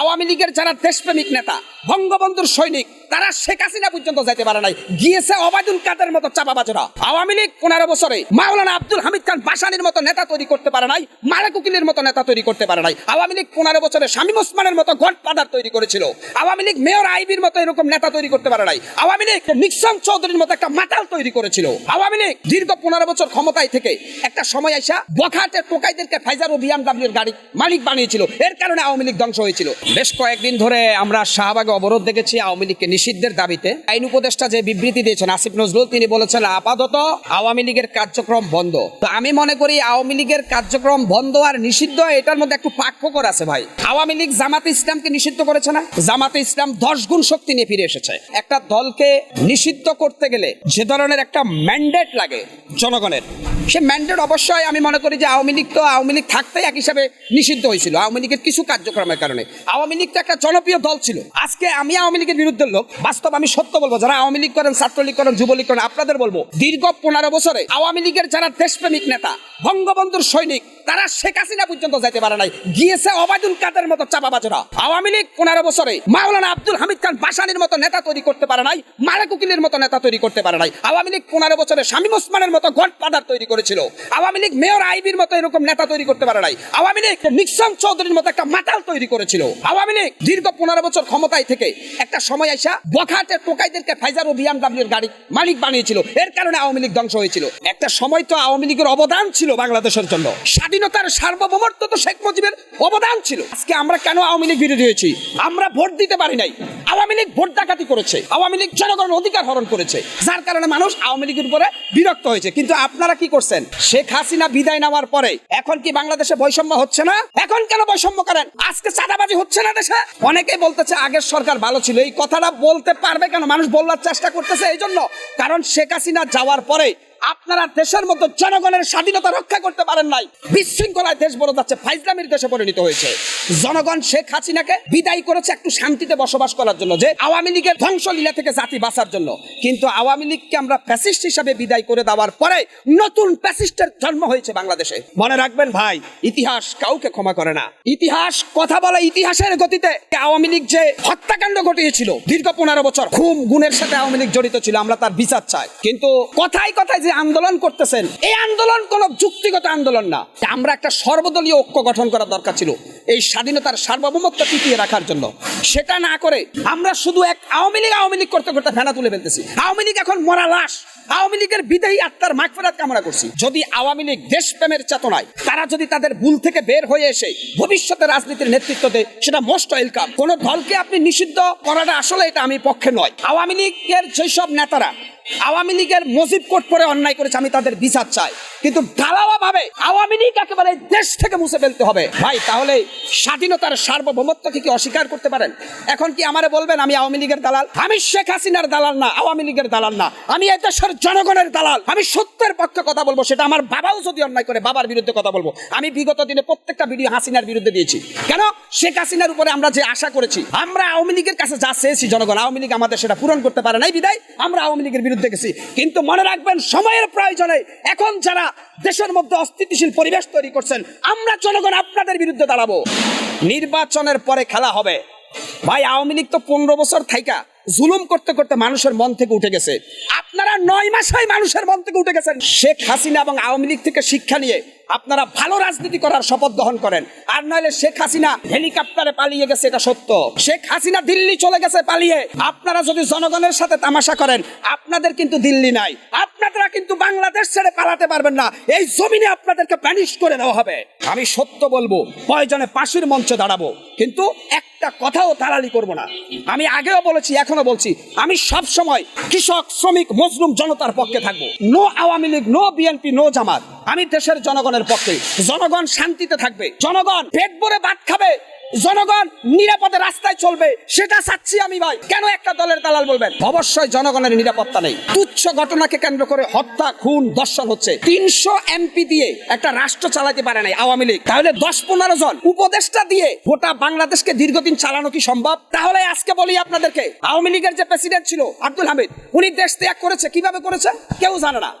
আওয়ামী লীগের যারা দেশপ্রেমিক নেতা বঙ্গবন্ধুর সৈনিক তারা শেখ হাসিনা পর্যন্ত যাইতে পারে নাই। গিয়েছে অবায়দুল কাদের মতো চাপাবাজরা। আওয়ামী লীগ পনেরো বছরে মাওলানা আব্দুল হামিদ খান বাসানির মতো নেতা তৈরি করতে পারে নাই মালেক উকিলের মতো নেতা তৈরি করতে পারে নাই। আওয়ামী লীগ পনেরো বছরে শামীম ওসমানের মতো গডফাদার তৈরি করেছিল। আওয়ামী লীগ মেয়র আইবির মতো এরকম নেতা তৈরি করতে পারে নাই। আওয়ামী লীগ নিক্সন চৌধুরীর মতো একটা মাতাল তৈরি করেছিল। আওয়ামী লীগ দীর্ঘ পনেরো বছর ক্ষমতায় থেকে একটা সময় আসা বখাটের টোকাইদেরকে ফাইজার ও বিএমডাব্লিউর গাড়ি মালিক বানিয়েছিল। এর কারণে আওয়ামী লীগ ধ্বংস হয়েছিল। বেশ কয়েকদিন ধরে আমরা শাহবাগে অবরোধ দেখেছি, আওয়ামী লীগকে নিষিদ্ধের দাবিতে আইন উপদেষ্টা যে বিবৃতি দিয়েছেন আসিফ নজরুল, তিনি বলেছেন, আপাতত আওয়ামী লীগের কার্যক্রম বন্ধ। তো আমি মনে করি আওয়ামী লীগের কার্যক্রম বন্ধ আর নিষিদ্ধ, এটার মধ্যে একটু পার্থক্য আছে ভাই। আওয়ামী লীগ জামাতে ইসলামকে নিষিদ্ধ করেছে না? জামাতে ইসলাম দশ গুণ শক্তি নিয়ে ফিরে এসেছে। একটা দলকে নিষিদ্ধ করতে গেলে যে ধরনের একটা ম্যান্ডেট লাগে জনগণের, সে ম্যান্ডেট অবশ্যই আমি মনে করি যে আওয়ামী লীগ তো আওয়ামী লীগ থাকতেই এক হিসাবে নিষিদ্ধ হয়েছিল, আওয়ামী লীগের কিছু কার্যক্রমের কারণে। আওয়ামী লীগ তো একটা জনপ্রিয় দল ছিল। আজকে আমি আওয়ামী লীগের বিরুদ্ধে লোক বাস্তব আমি সত্য বলব, যারা আওয়ামী লীগ করেন, ছাত্রলীগ করেন, যুবলীগ করেন, আপনাদের বলব, দীর্ঘ পনেরো বছরে আওয়ামী লীগের যারা দেশপ্রেমিক নেতা, বঙ্গবন্ধুর সৈনিক তারা শেখ হাসিনা পর্যন্ত যাইতে পারে নাই। গিয়েছে অবায়দুল কাদের মতো চাপাবাজরা আওয়ামী লীগ পনেরো বছরে মাওলানা আব্দুল হামিদ খান বাসানির মতো নেতা তৈরি করতে পারে নাই মালেক উকিলের মতো নেতা তৈরি করতে পারে নাই। আওয়ামী লীগ পনেরো বছরে শামীম ওসমানের মতো গডফাদার তৈরি করেছিল। আওয়ামী লীগ মেয়র আইবির মতো এরকম নেতা তৈরি করতে পারে নাই। আওয়ামী লীগ নিক্সন চৌধুরীর মতো একটা মাতাল তৈরি করেছিল। আওয়ামী লীগ দীর্ঘ পনেরো বছর ক্ষমতায় থেকে একটা সময় আসা বখাটের টোকাইদেরকে ফাইজার ও বিএমডাব্লিউর গাড়ি মালিক বানিয়েছিল। এর কারণে আওয়ামী লীগ ধ্বংস হয়েছিল। একটা সময় তো আওয়ামী লীগের অবদান ছিল বাংলাদেশের জন্য। স্বাধীনতার সার্বভৌমত্ব তো শেখ মুজিবের অবদান ছিল। আজকে আমরা কেন আওয়ামী লীগ বিরোধী হয়েছি? আমরা ভোট দিতে পারি নাই। আওয়ামী লীগ ভোট ডাকাতি করেছে। আওয়ামী লীগ জনগণের অধিকার হরণ করেছে। যার কারণে মানুষ আওয়ামী লীগের উপরে বিরক্ত হয়েছে। কিন্তু আপনারা কি করছেন? শেখ হাসিনা বিদায় নেওয়ার পরে এখন কি বাংলাদেশে বৈষম্য হচ্ছে না? এখন কেন বৈষম্য করেন? আজকে চাঁদাবাজি হচ্ছে না দেশে? অনেকেই বলতেছে, আগের সরকার ভালো ছিল। এই কথাটা বলতে পারবে কেন? মানুষ বলার চেষ্টা করতেছে এই জন্য কারণ শেখ হাসিনা যাওয়ার পরে আপনারা দেশের মতো জনগণের স্বাধীনতা রক্ষা করতে পারেন নাই। বিশৃঙ্খলায় দেশ বড় যাচ্ছে, ফাইজলামির দেশে পরিণত হয়েছে। জনগণ শেখ হাসিনাকে বিদায় করেছে একটু শান্তিতে বসবাস করার জন্য, যে আওয়ামী লীগের ধ্বংসলীলা থেকে জাতি বাঁচার জন্য। কিন্তু আওয়ামী লীগকে আমরা প্যাসিস্ট হিসাবে বিদায় করে দেওয়ার পরে নতুন প্যাসিস্টের জন্ম হয়েছে বাংলাদেশে। মনে রাখবেন ভাই, ইতিহাস কাউকে ক্ষমা করে না। ইতিহাস, কথা বলা ইতিহাসের গতিতে আওয়ামী লীগ যে হত্যাকাণ্ড ঘটিয়েছিল, দীর্ঘ পনেরো বছর খুব গুণের সাথে আওয়ামী লীগ জড়িত ছিল, আমরা তার বিচার চাই। কিন্তু কথায় কথায় যে আন্দোলন করতেছেন, এই আন্দোলন কোনো যুক্তিগত আন্দোলন না। আমরা একটা সর্বদলীয় ঐক্য গঠন করা দরকার ছিল, এই স্বাধীনতার সার্বভৌমত্ব টিকিয়ে রাখার জন্য। সেটা না করে আমরা শুধু এক আওয়ামী লীগ আওয়ামী লীগ করতে করতে ফেনা তুলে ফেলতেছি। আওয়ামী লীগ এখন মরা লাশ। আওয়ামী লীগের বিদেয়ী আত্মার মাগফেরাত কামনা করছি। যদি আওয়ামী লীগ দেশপ্রেমের চেতনায়, তারা যদি তাদের ভুল থেকে বের হয়ে এসে ভবিষ্যতে রাজনীতির নেতৃত্ব দেয়, সেটা মোস্ট ওয়েলকাম। কোন দলকে আপনি নিষিদ্ধ করাটা আসলে এটা আমি পক্ষে নয়। আওয়ামী লীগের যেসব নেতারা আওয়ামী লীগের মজিব কোট করে অন্যায় করেছে, আমি তাদের বিচার চাই। কিন্তু ঢালাওয়া ভাবে আওয়ামী লীগ একেবারে দেশ থেকে মুছে ফেলতে হবে। ভাই, তাহলে স্বাধীনতার সার্বভৌমত্বকে কি অস্বীকার করতে পারেন? এখন কি আমারে বলবেন আমি আওয়ামী লীগের দালাল? আমি শেখ হাসিনার দালাল না, আওয়ামী লীগের দালাল না। আমি এই দেশের জনগণের দালাল। আমি সত্যের পক্ষে কথা বলব, সেটা আমার বাবাও যদি অন্যায় করে, বাবার বিরুদ্ধে কথা বলব। আমি বিগত দিনে প্রত্যেকটা ভিডিও হাসিনার বিরুদ্ধে দিয়েছি। কেন? শেখ হাসিনার উপরে আমরা যে আশা করেছি, আমরা আওয়ামী লীগের কাছে যা চেয়েছি জনগণ, আওয়ামী লীগ আমাদের সেটা পূরণ করতে পারে নাই বিদায়, আমরা আওয়ামী লীগের বিরুদ্ধে গেছি কিন্তু মনে রাখবেন, সময়ের প্রয়োজনে এখন যারা দেশের মধ্যে অস্থিতিশীল পরিবেশ তৈরি করছেন, আমরা জনগণ আপনাদের বিরুদ্ধে দাঁড়াবো। নির্বাচনের পরে খেলা হবে। ভাই, আওয়ামী লীগ তো পনেরো বছর থাইকা জুলুম করতে করতে মানুষের মন থেকে উঠে গেছে। আপনারা নয় মাসে মানুষের মন থেকে উঠে গেছেন। শেখ হাসিনা এবং আওয়ামী লীগ থেকে শিক্ষা নিয়ে আপনারা ভালো রাজনীতি করার শপথ গ্রহণ করেন। আর নাহলে শেখ হাসিনা হেলিকপ্টারে পালিয়ে গেছে, এটা সত্য। শেখ হাসিনা দিল্লি চলে গেছে পালিয়ে। আপনারা যদি জনগণের সাথে তামাশা করেন, আপনাদের কিন্তু দিল্লি নাই। আপনারা কিন্তু বাংলাদেশ ছেড়ে পালাতে পারবেন না। এই জমিনে আপনাদেরকে প্যানিশ করে দেওয়া হবে। আমি সত্য বলব প্রয়োজনে পাশের মঞ্চে দাঁড়াবো, কিন্তু একটা কথাও দালালি করব না। আমি আগেও বলেছি এখনও বলছি, আমি সব সময় কৃষক, শ্রমিক, মজলুম জনতার পক্ষে থাকব। No Awami League, no BNP, no Jamaat. আমি দেশের জনগণের পক্ষে। জনগণ শান্তিতে থাকবে। জনগণ পেট ভরে ভাত খাবে। জনগণ নিরাপদে রাস্তায় চলবে, সেটা চাচ্ছি আমি ভাই। কেন একটা দলের দালাল বলবেন? অবশ্যই জনগণের নিরাপত্তা নেই। তুচ্ছ ঘটনাকে কেন্দ্র করে হত্যা, খুন, দর্শন হচ্ছে। তিনশো এমপি দিয়ে একটা রাষ্ট্র চালাতে পারে নাই আওয়ামী লীগ। তাহলে দশ পনেরো জন উপদেষ্টা দিয়ে গোটা বাংলাদেশকে দীর্ঘদিন চালানো কি সম্ভব? তাহলে আজকে বলি আপনাদেরকে, আওয়ামী লীগের যে প্রেসিডেন্ট ছিল আব্দুল হামিদ, উনি দেশ ত্যাগ করেছে, কীভাবে করেছে? কেউ জানে না।